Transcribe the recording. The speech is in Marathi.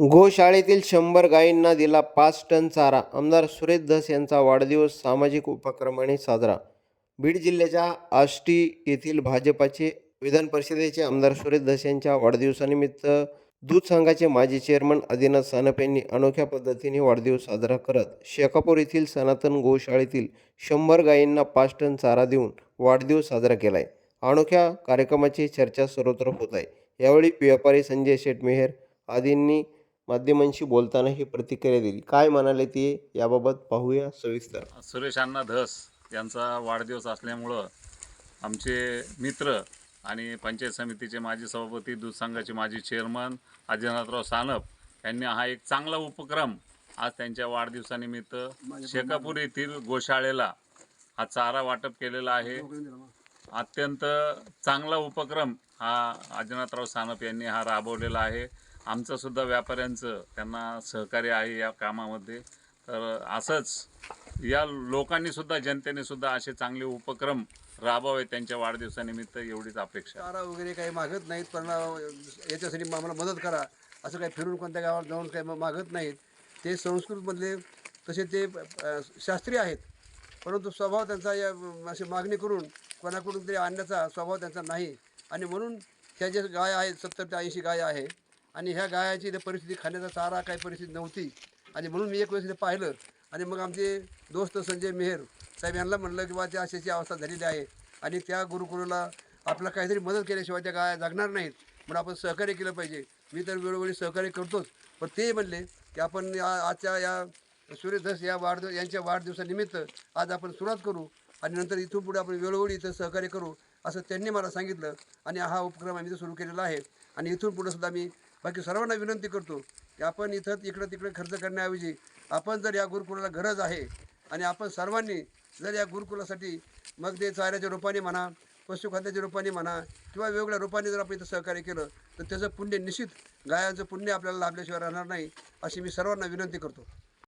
गोशाळेतील शंभर गायींना दिला पाच टन चारा. आमदार सुरेश धस यांचा वाढदिवस सामाजिक उपक्रमाने साजरा. बीड जिल्ह्याच्या आष्टी येथील भाजपाचे विधान परिषदेचे आमदार सुरेश धस यांच्या वाढदिवसानिमित्त दूध संघाचे माजी चेअरमन आदिनाथ सानप यांनी अनोख्या पद्धतीने वाढदिवस साजरा करत शेकापूर येथील सनातन गोशाळेतील शंभर गायींना पाच टन चारा देऊन वाढदिवस साजरा केला आहे अनोख्या कार्यक्रमाची चर्चा सर्वत्र होत आहे. यावेळी व्यापारी संजय शेटमेहेर मेहर आदींनी माध्यमांशी बोलताना ही प्रतिक्रिया दिली. काय म्हणाले ते याबाबत पाहूया सविस्तर. सुरेश अण्णा धस यांचा वाढदिवस असल्यामुळं आमचे मित्र आणि पंचायत समितीचे माजी सभापती दूध संघाचे माजी चेअरमन अजिनाथराव सानप यांनी हा एक चांगला उपक्रम आज त्यांच्या वाढदिवसानिमित्त शेकापूर येथील गोशाळेला हा चारा वाटप केलेला आहे. अत्यंत चांगला उपक्रम हा अजिनाथराव सानप यांनी हा राबवलेला आहे. आमचंसुद्धा व्यापाऱ्यांचं त्यांना सहकार्य आहे या कामामध्ये. तर असंच या लोकांनीसुद्धा जनतेनेसुद्धा असे चांगले उपक्रम राबवावे त्यांच्या वाढदिवसानिमित्त एवढीच अपेक्षा चारा वगैरे काही मागत नाहीत पण याच्यासाठी मग आम्हाला मदत करा. असं काही फिरून कोणत्या गावात जाऊन काही मग मागत नाहीत. ते संस्कृतमधले तसे ते शास्त्रीय आहेत. परंतु स्वभाव त्यांचा या अशी मागणी करून कोणाकडून तरी आणण्याचा स्वभाव त्यांचा नाही. आणि म्हणून ह्या ज्या गाय आहेत सत्तर ते ऐंशी गाय आहे आणि ह्या गायाची इथे परिस्थिती खाण्याचा चारा काही परिस्थिती नव्हती. आणि म्हणून मी एक वेळेस इथे पाहिलं. आणि मग आमचे दोस्त संजय मेहर साहेब यांना म्हणलं की बा त्या अशाची अवस्था झालेली आहे. आणि त्या गुरुकुलाला आपल्याला काहीतरी मदत केल्याशिवाय त्या गाय जगणार नाहीत. म्हणून आपण सहकार्य केलं पाहिजे. मी तर वेळोवेळी सहकार्य करतोच. पण ते म्हणले की आपण या आजच्या या सूर्यधस या वाढदिव यांच्या वाढदिवसानिमित्त आज आपण सुरुवात करू आणि नंतर इथून पुढे आपण वेळोवेळी इथं सहकार्य करू असं त्यांनी मला सांगितलं. आणि हा उपक्रम आम्ही सुरू केलेला आहे. आणि इथून पुढे सुद्धा मी बाकी सर्वांना विनंती करतो की आपण इथं इकडं तिकडे खर्च करण्याऐवजी आपण जर या गुरुकुलाला गरज आहे आणि आपण सर्वांनी जर या गुरुकुलासाठी मग ते चाऱ्याच्या रूपाने म्हणा पशुखाद्याच्या रूपाने म्हणा किंवा वेगवेगळ्या रूपाने जर आपण इथं सहकार्य केलं तर त्याचं पुण्य निश्चित गायांचं पुण्य आपल्याला लाभल्याशिवाय राहणार नाही अशी मी सर्वांना विनंती करतो.